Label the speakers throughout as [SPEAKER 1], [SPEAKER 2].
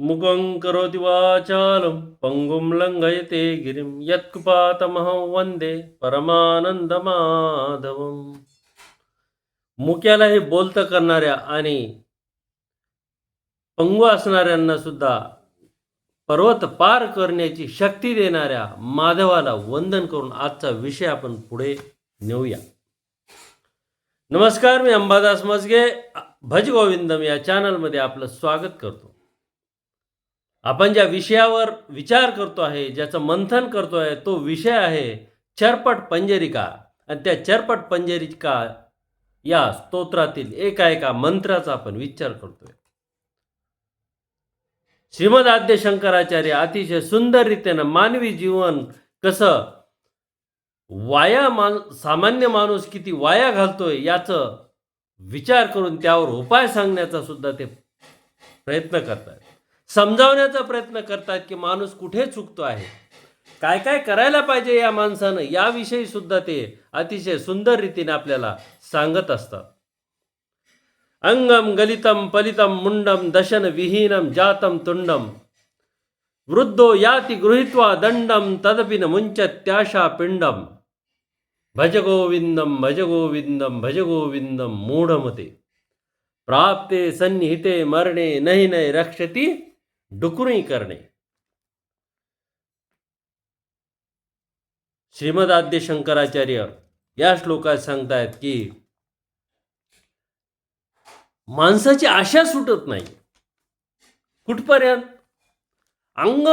[SPEAKER 1] मुखं करोति वाचालं पङ्गुं लङ्घयते गिरिं यत्कृपातमहं वन्दे परमानंदमाधवम मुक्याला हे बोलतं करणाऱ्या आणि पंगू असणाऱ्यांना सुद्धा पर्वत पार करण्याची शक्ती देणाऱ्या माधवाला वंदन करून आजचा विषय आपण पुढे नेऊया. नमस्कार मी अंबादास मजगे भज गोविंदम या चॅनलमध्ये आपलं स्वागत करतो. आपण ज्या विषयावर विचार करतो आहे ज्याचं मंथन करतो आहे तो विषय आहे चरपट पंजरिका. आणि त्या चरपट पंजरिका या स्तोत्रातील एका एका मंत्राचा आपण विचार करतोय. श्रीमद आद्य शंकराचार्य अतिशय सुंदर रीतीनं मानवी जीवन कसं वाया मान सामान्य माणूस किती वाया घालतोय याचं विचार करून त्यावर उपाय सांगण्याचा सुद्धा ते प्रयत्न करतात समजावण्याचा प्रयत्न करतात की माणूस कुठे चुकतो आहे? काय काय करायला पाहिजे या माणसानं? याविषयी सुद्धा ते अतिशय सुंदर रीतीने आपल्याला सांगत असतात. अंगम गलितम पलितम मुंडम दशन विहीनम जातम तुंडम वृद्धो याति गृहीत्वा दंडम तदपि न त्याशा पिंडम भज गोविंदम भज गोविंदम भज गोविंदम मूढमते। प्राप्ते सन्निहिते मरणे नहि नहि रक्षती डुकरूही करणे. श्रीमद आद्य शंकराचार्य या श्लोकात सांगतायत की माणसाची आशा सुटत नाही. कुठपर्यंत? अंग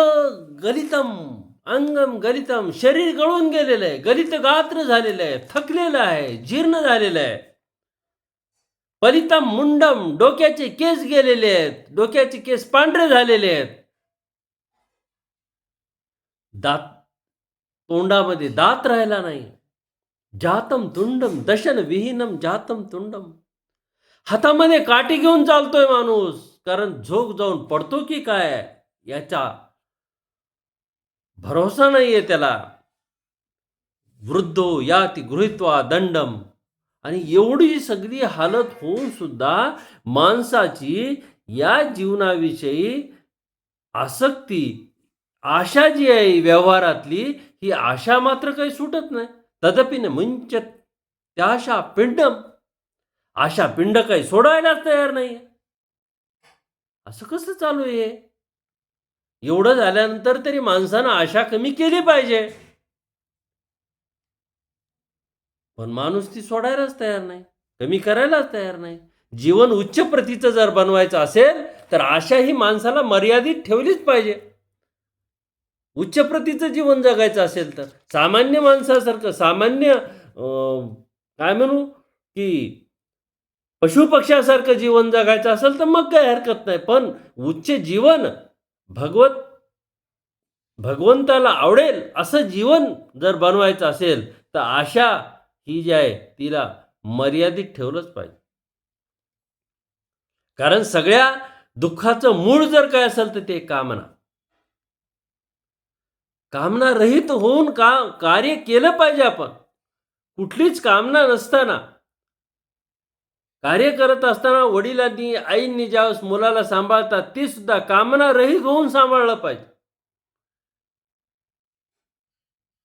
[SPEAKER 1] गलितम अंगम गलितम शरीर गळून गेलेलं आहे. गलित गात्र झालेलं आहे थकलेलं आहे जीर्ण झालेलं आहे. परितम मुंडम डोक्याचे केस गेलेले आहेत. डोक्याचे केस पांढरे झालेले आहेत. दात तोंडामध्ये दात राहिला नाही. जातम तुंडम दशन विहीनम जातम तुंडम. हातामध्ये काठी घेऊन चालतोय माणूस. कारण झोक जाऊन पडतो की काय? याचा भरोसा नाहीये त्याला. वृद्धो याती गृहित्वा दंडम. आणि एवढी सगळी हालत होऊन सुद्धा माणसाची या जीवनाविषयी आसक्ती आशा जी आहे व्यवहारातली ही आशा मात्र काही सुटत नाही. तदपि न मंच त्याशा पिंड पिंडम आशा पिंड काही सोडायलाच तयार नाही असं कसं चालू आहे एवढं झाल्यानंतर तरी माणसानं आशा कमी केली पाहिजे. पण माणूस ती सोडायलाच तयार नाही कमी करायलाच तयार नाही. जीवन उच्च प्रतीचं जर बनवायचं असेल तर आशा ही माणसाला मर्यादित ठेवलीच पाहिजे. उच्च प्रतीचं जीवन जगायचं असेल तर सामान्य माणसासारखं सामान्य अं, काय म्हणू की पशुपक्ष्यासारखं जीवन जगायचं असेल तर मग काही हरकत नाही. पण उच्च जीवन भगवत भगवंताला आवडेल असं जीवन जर बनवायचं असेल तर आशा ही जी आहे तिला मर्यादित ठेवलंच पाहिजे. कारण सगळ्या दुःखाचं मूळ जर काय असेल तर ते कामना. कामना रहित होऊन का कार्य केलं पाहिजे आपण. कुठलीच कामना नसताना. कार्य करत असताना वडिलांनी आईंनी ज्यावेळेस मुलाला सांभाळतात ती सुद्धा कामना रहित होऊन सांभाळलं पाहिजे.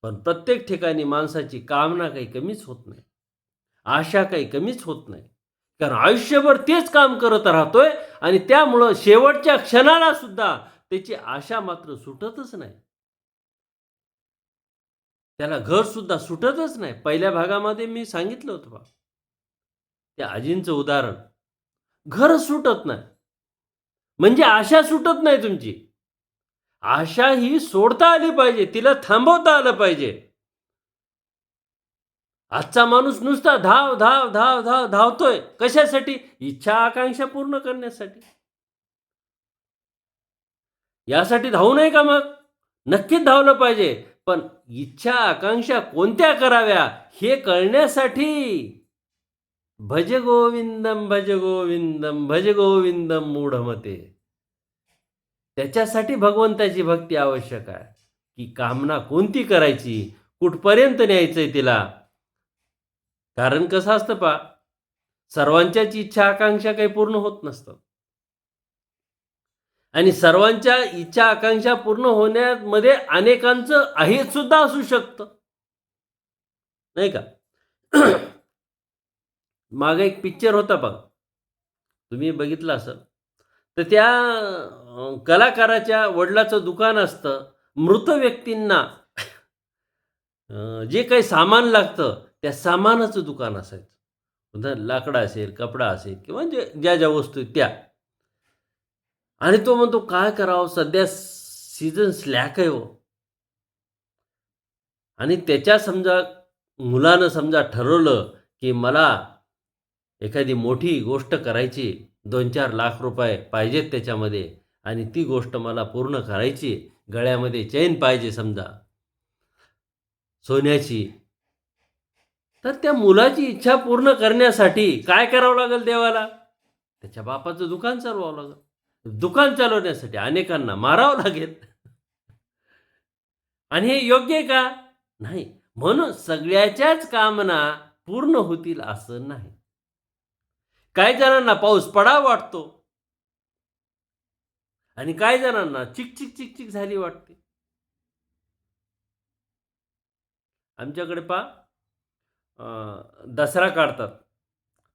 [SPEAKER 1] पण प्रत्येक ठिकाणी माणसाची कामना काही कमीच होत नाही. आशा काही कमीच होत नाही. कारण आयुष्यभर तेच काम करत राहतोय आणि त्यामुळं शेवटच्या क्षणाला सुद्धा त्याची आशा मात्र सुटतच नाही. त्याला घर सुद्धा सुटतच नाही. पहिल्या भागामध्ये मी सांगितलं होतं बा. त्या आजींचं उदाहरण. घर सुटत नाही. म्हणजे आशा सुटत नाही तुमची. आशा ही सोडता आली पाहिजे तिला थांबवता आलं पाहिजे. आजचा माणूस नुसता धाव धाव धाव धाव धावतोय. कशासाठी? इच्छा आकांक्षा पूर्ण करण्यासाठी. यासाठी धावू नये का मग? नक्कीच धावलं पाहिजे. पण इच्छा आकांक्षा कोणत्या कराव्या हे कळण्यासाठी. भज गोविंदम भज गोविंदम भज गोविंदम मूढमते. त्याच्यासाठी भगवंताची भक्ती आवश्यक आहे. की कामना कोणती करायची? कुठपर्यंत न्यायचंय तिला? कारण कसं असतं पा सर्वांच्याच इच्छा आकांक्षा काही पूर्ण होत नसतात. आणि सर्वांच्या इच्छा आकांक्षा पूर्ण होण्यामध्ये अनेकांचं आहे सुद्धा असू शकतं. नाही का? माग एक पिक्चर होता बघ. तुम्ही बघितलं असेल. तर त्या कलाकाराच्या वडिलाचं दुकान असतं मृत व्यक्तींना जे काही सामान लागतं त्या सामानाचं दुकान असायचं. उदाहरण लाकडं असेल कपडा असेल किंवा जे ज्या ज्या वस्तू आहेत त्या. आणि तो म्हणतो काय करावं? सध्या सीझन स्लॅक आहे हो. आणि त्याच्या समजा मुलानं समजा ठरवलं की मला एखादी मोठी गोष्ट करायची दोन चार लाख रुपये पाहिजेत त्याच्यामध्ये आणि ती गोष्ट मला पूर्ण करायची गळ्यामध्ये चैन पाहिजे समजा. सोन्याची. तर त्या मुलाची इच्छा पूर्ण करण्यासाठी काय करावं लागेल देवाला? त्याच्या बापाचं दुकान चालवावं लागेल. दुकान चालवण्यासाठी अनेकांना मारावं लागेल. आणि हे योग्य आहे का? नाही. म्हणून सगळ्याच्याच कामना पूर्ण होतील असं नाही. काही जणांना पाऊस पडा वाटतो. आणि काही जणांना चिक चिक चिक चिक झाली वाटते. आमच्याकडे पा दसरा काढतात.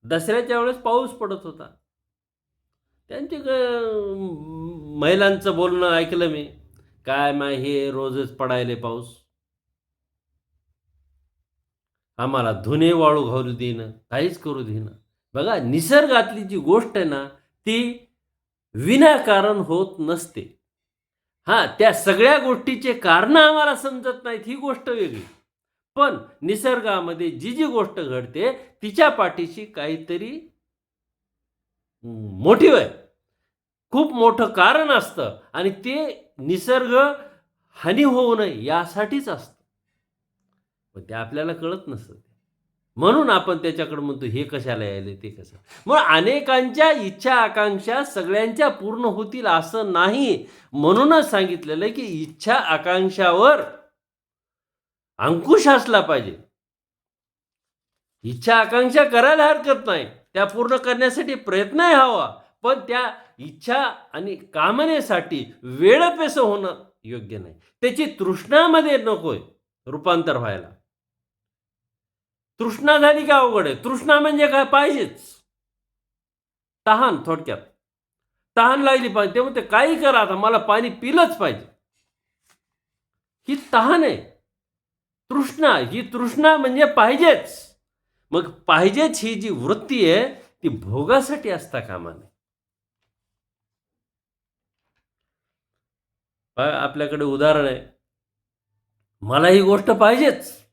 [SPEAKER 1] दसऱ्याच्या वेळेस पाऊस पडत होता. त्यांचे महिलांचं बोलणं ऐकलं मी. काय माय हे रोजच पडायले पाऊस. आम्हाला धुने वाळू घालू देणं काहीच करू देणं. बघा निसर्गातली जी गोष्ट आहे ना ती विनाकारण होत नसते. हां त्या सगळ्या गोष्टीचे कारण आम्हाला समजत नाहीत ही गोष्ट वेगळी. पण निसर्गामध्ये जी जी गोष्ट घडते तिच्या पाठीशी काहीतरी मोठीव आहे खूप मोठं कारण असतं आणि ते निसर्ग हानी होऊ नये यासाठीच असतं. पण ते आपल्याला कळत नसतं. म्हणून आपण त्याच्याकडे म्हणतो हे कशाला यायले ते कसं? मग अनेकांच्या इच्छा आकांक्षा सगळ्यांच्या पूर्ण होतील असं नाही. म्हणूनच सांगितलेलं आहे की इच्छा आकांक्षावर अंकुश असला पाहिजे. इच्छा आकांक्षा करायला हरकत नाही. त्या पूर्ण करण्यासाठी प्रयत्नही हवा. पण त्या इच्छा आणि कामनेसाठी वेळपेस होणं योग्य नाही. त्याची तृष्णामध्ये नकोय रूपांतर व्हायला. तृष्णा झाली का अवघड? आहे तृष्णा म्हणजे काय? पाहिजेच. तहान थोडक्यात. तहान लागली पाहिजे. तेव्हा ते काही करा आता मला पाणी पिलंच पाहिजे. ही तहान आहे. तृष्णा ही तृष्णा म्हणजे पाहिजेच. मग पाहिजेच ही जी वृत्ती आहे ती भोगासाठी असता कामा नये. आपल्याकडे उदाहरण आहे. मला ही गोष्ट पाहिजेच.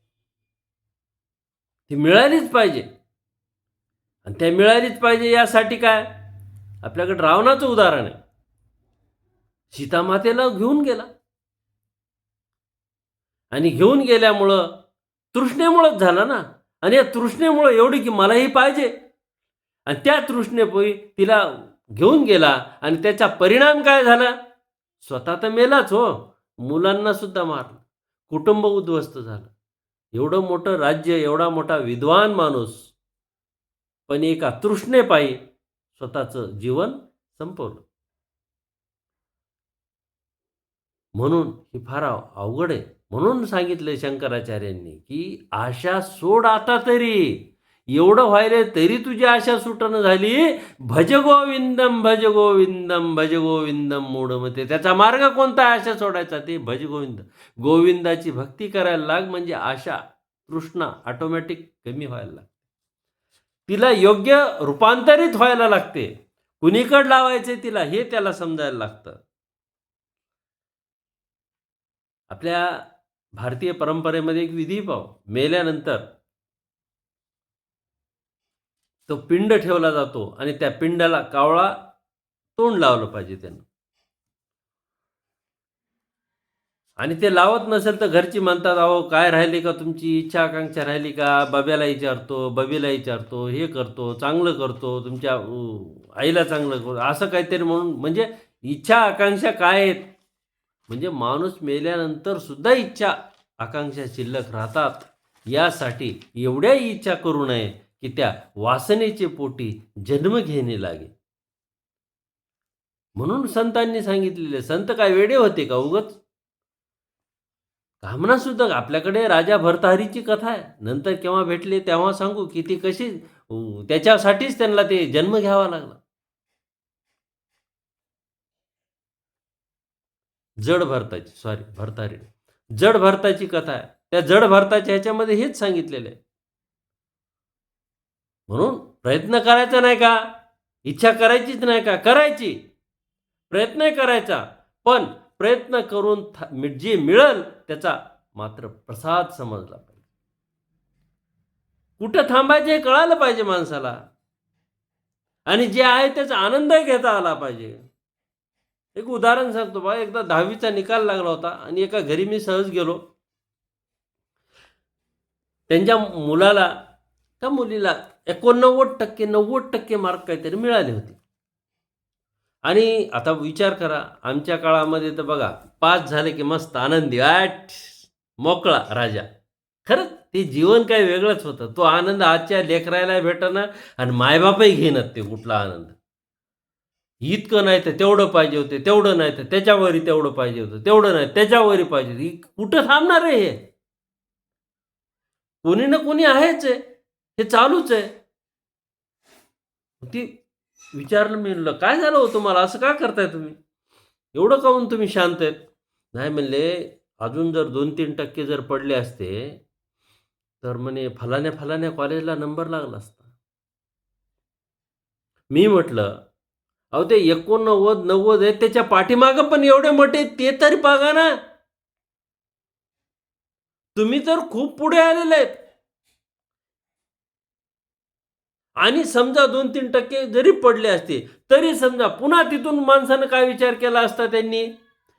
[SPEAKER 1] ती मिळालीच पाहिजे. आणि त्या मिळालीच पाहिजे यासाठी काय? आपल्याकडे रावणाचं उदाहरण आहे. सीतामातेला घेऊन गेला. आणि घेऊन गेल्यामुळं तृष्णेमुळंच झालं ना? आणि या तृष्णेमुळं एवढी की मलाही पाहिजे. आणि त्या तृष्णेपोई तिला घेऊन गेला आणि त्याचा परिणाम काय झाला? स्वतः तर मेलाच हो. मुलांना सुद्धा मारलं. कुटुंब उद्ध्वस्त झालं. एवढं मोठं राज्य एवढा मोठा विद्वान माणूस पण एका तृष्णेपायी स्वतःचं जीवन संपवलं. म्हणून ही फार अवघड आहे. म्हणून सांगितलं शंकराचार्यांनी की आशा सोड आता तरी. एवढं व्हायला तरी तुझी आशा सुटणं झाली. भज गोविंदम भज गोविंदम भज गोविंदम मूढमते त्याचा मार्ग कोणता आशा सोडायचा ते भज गोविंद गोविंदाची भक्ती करायला लाग म्हणजे आशा तृष्णा ऑटोमॅटिक कमी व्हायला लागते. तिला योग्य रूपांतरित व्हायला लागते. कुणीकड लावायचे तिला हे त्याला समजायला लागतं. आपल्या भारतीय परंपरेमध्ये एक विधी पाव मेल्यानंतर तो पिंड ठेवला जातो आणि त्या पिंडाला कावळा तोंड लावलं पाहिजे त्यानं. आणि ते लावत नसेल तर घरची म्हणतात अहो काय राहिली का तुमची इच्छा आकांक्षा राहिली का? बब्याला विचारतो बबीला विचारतो हे करतो चांगलं करतो तुमच्या आईला चांगलं करतो. असं काहीतरी म्हणून म्हणजे इच्छा आकांक्षा काय आहेत? म्हणजे माणूस मेल्यानंतर सुद्धा इच्छा आकांक्षा शिल्लक राहतात. यासाठी एवढ्या इच्छा करू नये. की त्या वासनेचे पोटी जन्म घेणे लागे. म्हणून संतांनी सांगितलेले संत काय वेडे होते का उगच? कामना सुद्धा आपल्याकडे राजा भरताहरीची कथा आहे. नंतर केव्हा भेटले तेव्हा सांगू की ती कशी त्याच्यासाठीच त्यांना ते जन्म घ्यावा लागला. जड भरताची सॉरी भरतारी जड भरताची कथा आहे. त्या जड भरताच्या ह्याच्यामध्ये हेच सांगितलेलं आहे. म्हणून प्रयत्न करायचा नाही का? इच्छा करायचीच नाही का? करायची. प्रयत्न करायचा. पण प्रयत्न करून था- जे मिळल त्याचा मात्र प्रसाद समजला पाहिजे. कुठं थांबायचं हे कळालं पाहिजे माणसाला. आणि जे आहे त्याचा आनंद घेता आला पाहिजे. एक उदाहरण सांगतो बा. एकदा दहावीचा निकाल लागला होता आणि एका घरी मी सहज गेलो. त्यांच्या मुलाला त्या मुलीला एकोणनव्वद टक्के नव्वद टक्के मार्क काहीतरी मिळाले होते. आणि आता विचार करा आमच्या काळामध्ये तर बघा पास झाले की मस्त आनंदी. आठ! मोकळा राजा. खरंच ते जीवन काही वेगळंच होतं. तो आनंद आजच्या लेकरायला भेटना आणि मायबापही घेणार ते कुठला आनंद. इतकं नाही तर तेवढं पाहिजे होते तेवढं नाही तर त्याच्यावरही तेवढं पाहिजे होतं तेवढं नाही त्याच्यावरही पाहिजे होतं. कुठं थांबणार आहे हे? कोणी ना कोणी आहेच आहे. हे चालूच आहे. ती विचारलं मी म्हणलं काय झालं हो तुम्हाला? असं का करताय तुम्ही? एवढं काहून तुम्ही शांत आहेत? नाही म्हणले अजून जर दोन तीन टक्के जर पडले असते तर म्हणे फलाण्या फलाण्या कॉलेजला नंबर लागला असता. मी म्हटलं अहो ते एकोणनव्वद नव्वद आहेत त्याच्या पाठीमागं पण एवढे मोठे ते तरी बघा ना. तुम्ही तर खूप पुढे आलेले आहेत. आणि समजा दोन तीन टक्के जरी पडले असते तरी समजा पुन्हा तिथून माणसानं काय विचार केला असता त्यांनी?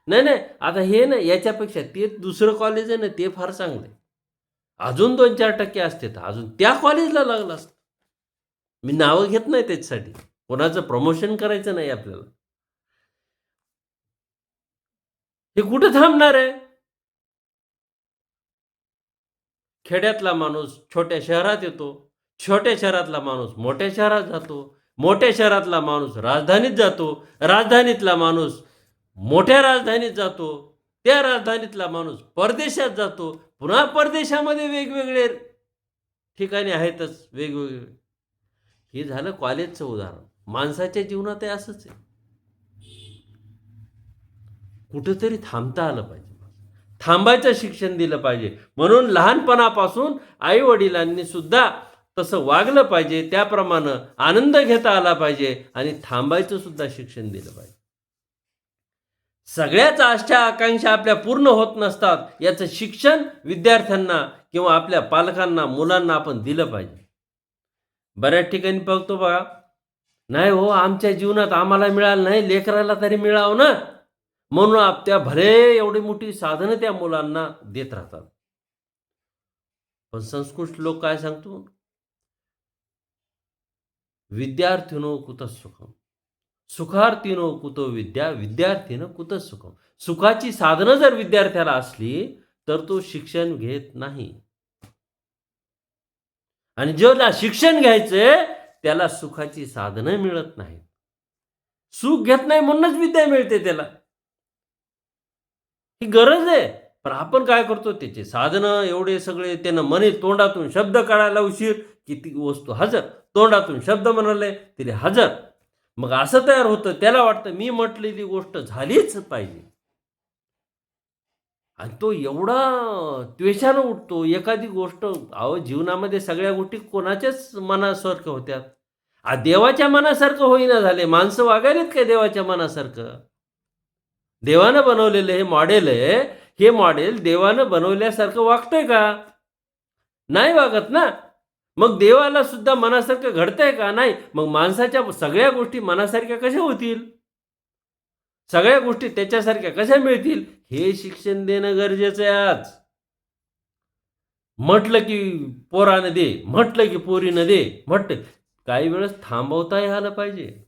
[SPEAKER 1] नाही नाही. आता हे ना याच्यापेक्षा ते दुसरं कॉलेज आहे ना ते फार चांगलं आहे. अजून दोन चार टक्के असते तर अजून त्या कॉलेजला लागलं असतं. मी नावं घेत नाही त्याच्यासाठी. कोणाचं प्रमोशन करायचं नाही आपल्याला. हे कुठं थांबणार आहे? खेड्यातला माणूस छोट्या शहरात येतो. छोट्या शहरातला माणूस मोठ्या शहरात जातो मोठ्या शहरातला माणूस राजधानीत जातो राजधानीतला माणूस मोठ्या राजधानीत जातो त्या राजधानीतला माणूस परदेशात जातो पुन्हा परदेशामध्ये वेगवेगळे ठिकाणी आहेतच वेगवेगळे. हे झालं कॉलेजचं उदाहरण. माणसाच्या जीवनात हे असंच आहे. कुठंतरी थांबता आलं पाहिजे. थांबायचं शिक्षण दिलं पाहिजे. म्हणून लहानपणापासून आई वडिलांनी सुद्धा तसं वागलं पाहिजे त्याप्रमाणे आनंद घेता आला पाहिजे आणि थांबायचं सुद्धा शिक्षण दिलं पाहिजे. सगळ्याच आशा आकांक्षा आपल्या पूर्ण होत नसतात याचं शिक्षण विद्यार्थ्यांना किंवा आपल्या पालकांना मुलांना आपण दिलं पाहिजे. बऱ्याच ठिकाणी बघतो बघा नाही हो आमच्या जीवनात आम्हाला मिळालं नाही लेकराला तरी मिळावं ना. म्हणून आप त्या भले एवढी मोठी साधनं त्या मुलांना देत राहतात. पण संस्कृत लोक काय सांगतो? विद्यार्थिनो कुतः सुखम? सुखार्थीनो कुतो विद्या विद्यार्थीनं कुतः सुखम? सुखाची साधनं जर विद्यार्थ्याला असली तर तो शिक्षण घेत नाही. आणि ज्याला शिक्षण घ्यायचंय त्याला सुखाची साधनं मिळत नाही सुख घेत नाही म्हणूनच विद्या मिळते त्याला. ही गरज आहे. पण आपण काय करतो? त्याचे साधनं एवढे सगळे त्यानं मनी तोंडातून शब्द काढायला उशीर की ती वस्तू? हजर. तोंडातून शब्द म्हणाले तिने हजर. मग असं तयार होतं त्याला वाटतं मी म्हटलेली गोष्ट झालीच पाहिजे. आणि तो एवढा त्वेषानं उठतो एखादी गोष्ट अहो जीवनामध्ये सगळ्या गोष्टी कोणाच्याच मनासारखं होत्या. आ देवाच्या मनासारखं होईना झाले. माणसं वागायलेत काय देवाच्या मनासारखं? देवानं बनवलेलं हे मॉडेल आहे हे मॉडेल देवानं बनवल्यासारखं वागतंय का? नाही वागत ना? मग देवाला सुद्धा मनासारखं घडतंय का नाही? मग माणसाच्या सगळ्या गोष्टी मनासारख्या कशा होतील? सगळ्या गोष्टी त्याच्यासारख्या कशा मिळतील? हे शिक्षण देणं गरजेचं आहे आज. म्हटलं की पोरानं दे म्हटलं की पोरीनं दे म्हटलं काही वेळेस थांबवताही आलं पाहिजे.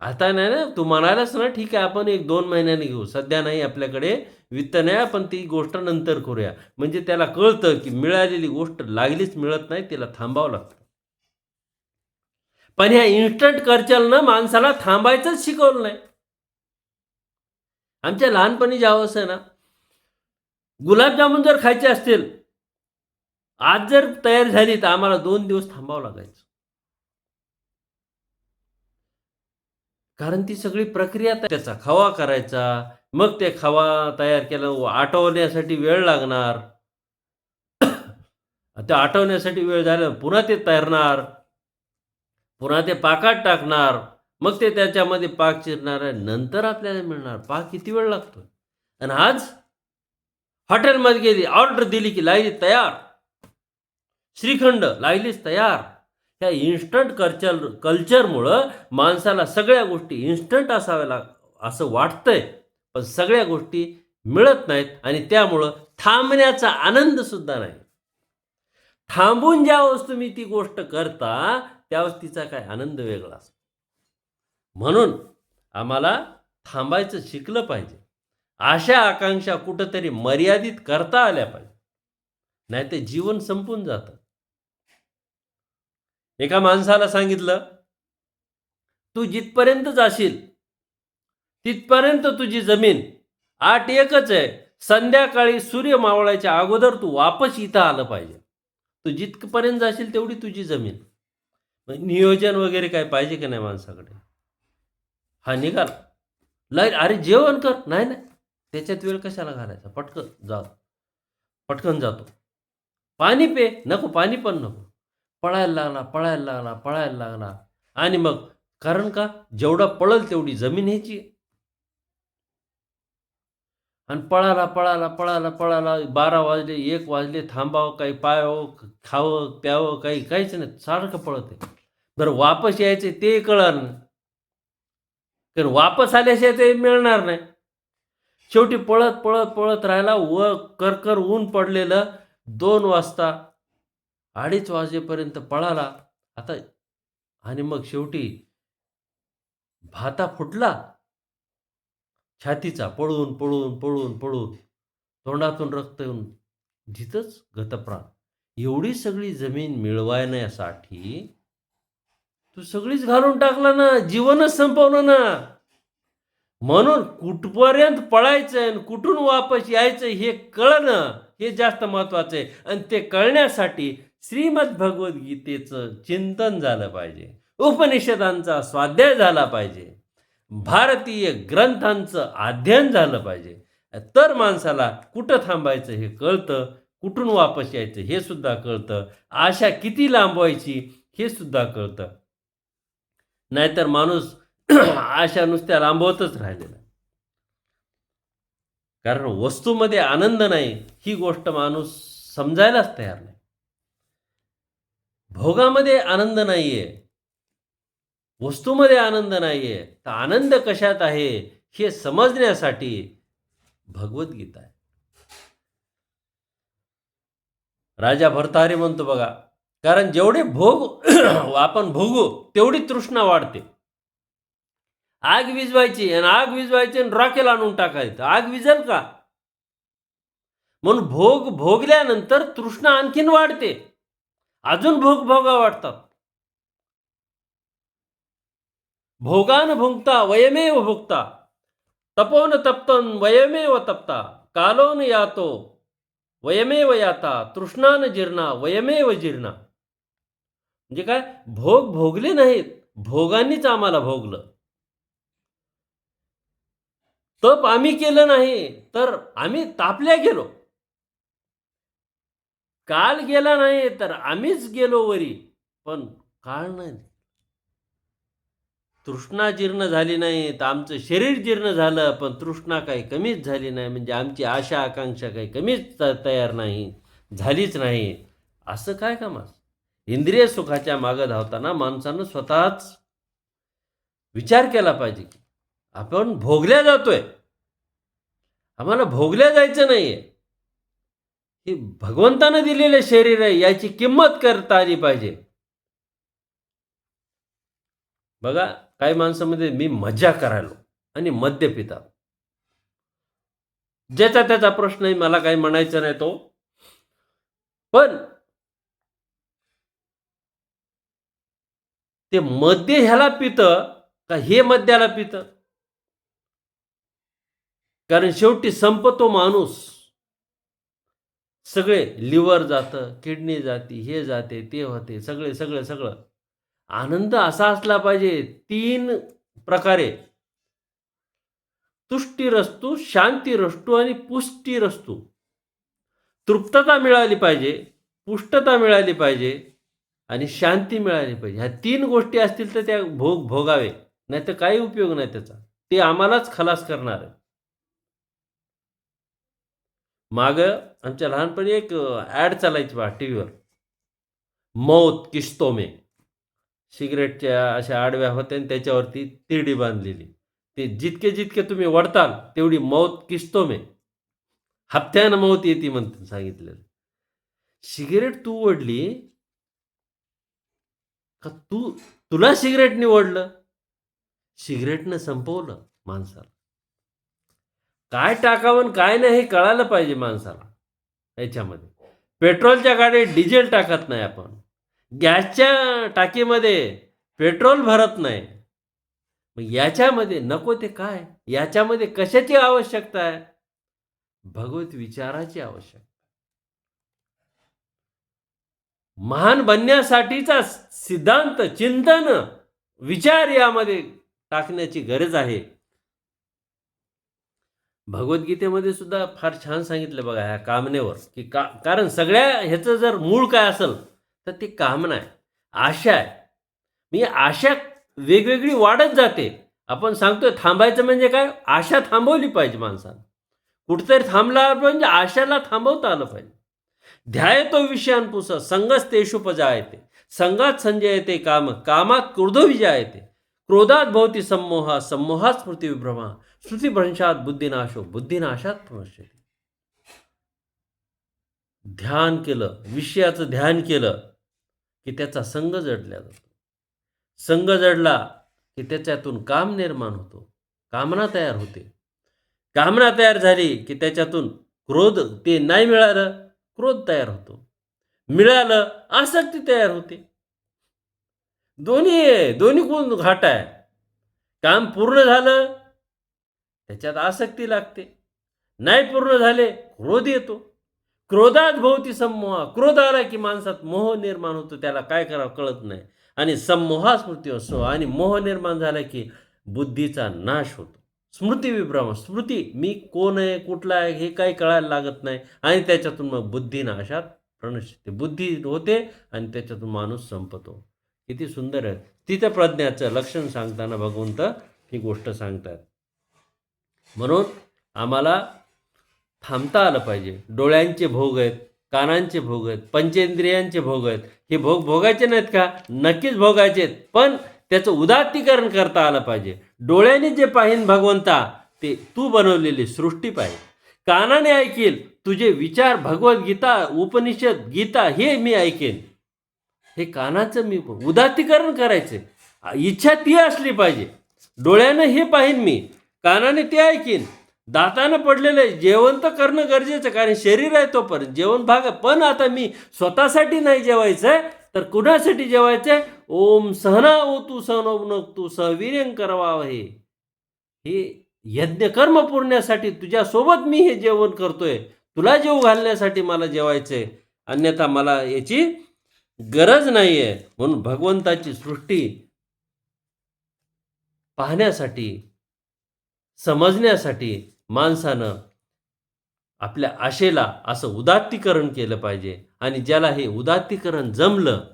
[SPEAKER 1] आता नाही ना तू म्हणालास ना ठीक आहे आपण एक दोन महिन्याने घेऊ. सध्या नाही आपल्याकडे. वित्त नाही आपण ती गोष्ट नंतर करूया. म्हणजे त्याला कळतं की मिळालेली गोष्ट लागलीच मिळत नाही तिला थांबावं लागतं. पण ह्या इन्स्टंट कल्चरनं माणसाला थांबायचंच शिकवलं नाही. आमच्या लहानपणी ज्या अवस्था आहे ना गुलाबजामुन जर खायचे असतील आज जर तयार झाली तर आम्हाला दोन दिवस थांबावं लागायचं. कारण ती सगळी प्रक्रिया त्याचा खवा करायचा मग ते खवा तयार केलं आटवण्यासाठी वेळ लागणार. ते आटवण्यासाठी वेळ झाला पुन्हा ते तैरणार पुन्हा ते पाकात टाकणार मग ते त्याच्यामध्ये पाक चिरणार आहे नंतर आपल्याला मिळणार. पाक किती वेळ लागतो आणि आज हॉटेलमध्ये गेली ऑर्डर दिली की लागली तयार. श्रीखंड लागलीच तयार. ह्या इन्स्टंट कल्चर कल्चरमुळं माणसाला सगळ्या गोष्टी इन्स्टंट असाव्या लाग असं वाटतंय. पण सगळ्या गोष्टी मिळत नाहीत आणि त्यामुळं थांबण्याचा आनंद सुद्धा नाही. थांबून ज्यावेळेस तुम्ही ती गोष्ट करता त्यावेळेस तिचा काय आनंद वेगळा असतो. म्हणून आम्हाला थांबायचं शिकलं पाहिजे. अशा आकांक्षा कुठंतरी मर्यादित करता आल्या पाहिजे. नाही ते जीवन संपून जातं. एका माणसाला सांगितलं तू जिथपर्यंत जाशील तिथपर्यंत तुझी जमीन. आठ एकच आहे. संध्याकाळी सूर्य मावळायच्या अगोदर तू वापस इथं आलं पाहिजे. तू जिथपर्यंत जाशील तेवढी तुझी जमीन. नियोजन वगैरे काय पाहिजे की नाही माणसाकडे? हा निघाल. लाई अरे जेवण कर. नाही नाही. त्याच्यात वेळ कशाला घालायचा? पटकन जा पटकन जातो. पाणी पे. नको पाणी पण नको. पळायला लागला पळायला लागला पळायला लागला. आणि मग कारण का? जेवढा पळल तेवढी जमीन ह्याची आहे. आणि पळाला पळाला पळाला पळाला बारा वाजले एक वाजले थांबावं काही पायावं खावं प्यावं काही काहीच नाही सारखं पळत आहे बरं वापस यायचे ते कळणार नाही. कारण वापस आल्याशिवाय ते मिळणार नाही. शेवटी पळत पळत पळत राहिला व करकर ऊन पडलेलं दोन वाजता अडीच वाजेपर्यंत पळाला. आता आणि मग शेवटी भाता फुटला. छातीचा पळून पळून पळून पळून तोंडातून रक्त येऊन जिथंच गतप्राण. एवढी सगळी जमीन मिळवायण्यासाठी तू सगळीच घालून टाकला ना जीवनच संपवलं ना. म्हणून कुठपर्यंत पळायचं आणि कुठून वापस यायचं हे कळणं हे जास्त महत्वाचं आहे. आणि ते कळण्यासाठी श्रीमद भगवद्गीतेचं चिंतन झालं पाहिजे. उपनिषदांचा स्वाध्याय झाला पाहिजे. भारतीय ग्रंथांचं अध्ययन झालं पाहिजे. तर माणसाला कुठं थांबायचं हे कळतं कुठून वापस यायचं हे सुद्धा कळतं आशा किती लांबवायची हे सुद्धा कळतं. नाहीतर माणूस आशा नुसत्या लांबवतच राहिलेला कारण वस्तूमध्ये आनंद नाही ही गोष्ट माणूस समजायलाच तयार नाही. भोगामध्ये आनंद नाहीये. वस्तूमध्ये आनंद नाहीये तर आनंद कशात आहे हे समजण्यासाठी भगवद्गीता आहे. राजा भरतारे म्हणतो बघा कारण जेवढे भोग आपण भोगू तेवढी तृष्णा वाढते. आग विजवायची आणि आग विजवायची आणि रॉकेल आणून टाकायचं. आग विजल का? म्हणून भोग भोगल्यानंतर तृष्णा आणखीन वाढते. अजून भोग भोगा वाटतात. भोगान भुंगता वयमेव भुक्ता। तपोन तप्तन वयमेव तप्ता। कालोन यातो वयमेव याता। तृष्णान जीर्णा वयमेव जीर्णा। म्हणजे काय? भोग भोगले नाहीत भोगांनीच आम्हाला भोगलं। तप आम्ही केलं नाही तर आम्ही तापल्या गेलो। काल गेला नाही तर आम्हीच गेलो वरी पण काळ नाही. तृष्णा जीर्ण झाली नाही तर आमचं शरीर जीर्ण झालं पण तृष्णा काही कमीच झाली नाही. म्हणजे आमची आशा आकांक्षा काही कमीच त- तयार नाही झालीच नाही. असं काय कामास इंद्रिय सुखाच्या मागं धावताना माणसानं स्वतःच विचार केला पाहिजे की आपण भोगल्या जातोय. आम्हाला भोगल्या जायचं नाहीये. हे भगवंतानं दिलेलं शरीर आहे याची किंमत करता आली पाहिजे. बघा काही माणसामध्ये मी मजा करायलो आणि मद्य पितात ज्याचा त्याचा प्रश्न आहे मला काही म्हणायचं नाही तो. पण ते मद्य ह्याला पितं का हे मद्याला पितं? कारण शेवटी संपतो माणूस. सगळे लिव्हर जातं किडनी जाती हे जाते ते होते सगळे सगळं सगळं. आनंद असा असला पाहिजे. तीन प्रकारे. तुष्टीरस्तू शांतीरस्तू आणि पुष्टीरस्तू. तृप्तता मिळाली पाहिजे पुष्टता मिळाली पाहिजे आणि शांती मिळाली पाहिजे. ह्या तीन गोष्टी असतील तर त्या भोग भोगावे. नाही तर काही उपयोग नाही त्याचा. ते आम्हालाच खलास करणार आहे. माग आमच्या लहानपणी एक ॲड चालायची बा टी व्हीवर मौत किस्तोमे. में सिगरेटच्या अशा आडव्या होत्या आणि त्याच्यावरती तिरडी बांधलेली. ते जितके जितके तुम्ही वडताल तेवढी मौत किसतो मे. हप्त्यानं मौत येते म्हणते सांगितलेलं. सिगरेट तू ओढली? का तू तुला सिगरेट निवडलं? सिगरेटनं संपवलं माणसाला. काय टाकावं आणि काय नाही हे कळायला पाहिजे माणसाला. याच्यामध्ये. पेट्रोलच्या गाडीत डिझेल टाकत नाही आपण. गॅसच्या टाकीमध्ये पेट्रोल भरत नाही. मग याच्यामध्ये नको ते काय? याच्यामध्ये कशाची आवश्यकता आहे? भगवत विचाराची आवश्यकता. महान बनण्यासाठीचा सिद्धांत चिंतन विचार यामध्ये टाकण्याची गरज आहे. भगवद्गीतेमध्ये सुद्धा फार छान सांगितलं बघा ह्या कामनेवर की का कारण सगळ्या ह्याचं जर मूळ काय असेल तर ती कामना आहे. आशा आहे. मी आशा वेगवेगळी वाढत जाते. आपण सांगतोय थांबायचं म्हणजे काय? आशा थांबवली पाहिजे माणसानं. कुठेतरी थांबला म्हणजे आशाला थांबवता आलं पाहिजे. ध्याय तो विषयांपुस संगच तेशुपजा येते संघात संजय येते काम कामात क्रोध विजया येते क्रोधात भवती संमोहा संमोहात स्मृती विभ्रमा. श्रुतीभ्रंशात बुद्धिनाशो बुद्धिनाशात प्रणश्यते ध्यान केलं विषयाचं ध्यान केलं की त्याचा संघ जडल्या जातो. संघ जडला की त्याच्यातून काम निर्माण होतो. कामना तयार होते. कामना तयार झाली की त्याच्यातून क्रोध ते नाही मिळालं क्रोध तयार होतो. मिळालं आसक्ती तयार होते. दोन्ही आहे दोन्ही कोण घाट आहे. काम पूर्ण झालं त्याच्यात आसक्ती लागते. नाही पूर्ण झाले क्रोध येतो. क्रोधात भोवती संमोहा क्रोध आला की माणसात मोह निर्माण होतो त्याला काय करावं कळत नाही. आणि संमोहा स्मृती असो आणि मोह निर्माण झाला की बुद्धीचा नाश होतो. स्मृती विभ्रम स्मृती मी कोण आहे कुठला आहे हे काही कळायला लागत नाही. आणि त्याच्यातून मग बुद्धी नाशात प्रणशिते बुद्धी होते आणि त्याच्यातून माणूस संपतो किती सुंदर आहे. तिथं प्रज्ञाचं लक्षण सांगताना भगवंत ही गोष्ट सांगतात. म्हणून आम्हाला थांबता आलं पाहिजे. डोळ्यांचे भोग आहेत कानांचे भोग आहेत पंचेंद्रियांचे भोग आहेत. हे भोग भोगायचे नाहीत का? नक्कीच भोगायचे आहेत. पण त्याचं उदात्तीकरण करता आलं पाहिजे. डोळ्याने जे पाहिन भगवंता ते तू बनवलेली सृष्टी पाहिजे कानाने ऐकील तुझे विचार भगवद्गीता उपनिषद गीता हे मी ऐकेन. हे कानाचं मी उदात्तीकरण करायचे इच्छा ती असली पाहिजे. डोळ्यानं हे पाहिन मी. कानाने ते ऐकीन. दातानं पडलेलं आहे. जेवण तर करणं गरजेचं कारण शरीर आहे तो पण. जेवण भाग आहे. पण आता मी स्वतःसाठी नाही जेवायचं आहे तर कुणासाठी जेवायचं आहे ओम सहना ओ तू सहनो तू सहवीर्यं करवावं हे हे यज्ञ कर्म पुरण्यासाठी तुझ्यासोबत मी हे जेवण करतोय. तुला जेव घालण्यासाठी मला जेवायचंय. अन्यथा मला याची गरज नाही आहे म्हणून भगवंताची सृष्टी पाहण्यासाठी समजण्यासाठी माणसानं आपल्या आशेला असं उदात्तीकरण केलं पाहिजे आणि ज्याला हे उदात्तीकरण जमलं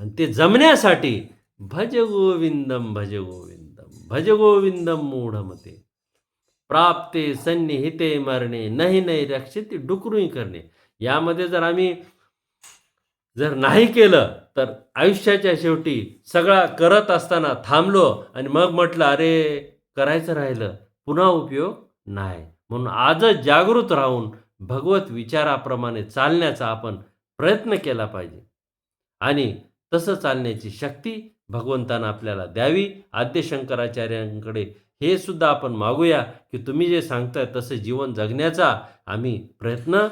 [SPEAKER 1] आणि ते जमण्यासाठी भज गोविंदम भज गोविंदम भज गोविंदम मूढमते. प्राप्ते सन्निहिते मरणे नाही नाही रक्षित डुकरूही करणे. यामध्ये जर आम्ही जर नाही केलं तर आयुष्याच्या शेवटी सगळा करत असताना थांबलो आणि मग म्हटलं अरे करायचं राहिलं. पुन्हा उपयोग नाही. म्हणून आजच जागृत राहून भगवत विचाराप्रमाणे चालण्याचा आपण प्रयत्न केला पाहिजे. आणि तसं चालण्याची शक्ती भगवंतानं आपल्याला द्यावी. आद्य शंकराचार्यांकडे हे सुद्धा आपण मागूया की तुम्ही जे सांगताय तसं जीवन जगण्याचा आम्ही प्रयत्न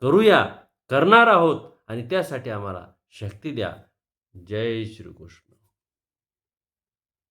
[SPEAKER 1] करूया करणार आहोत. आणि त्यासाठी आम्हाला शक्ती द्या. जय श्रीकृष्ण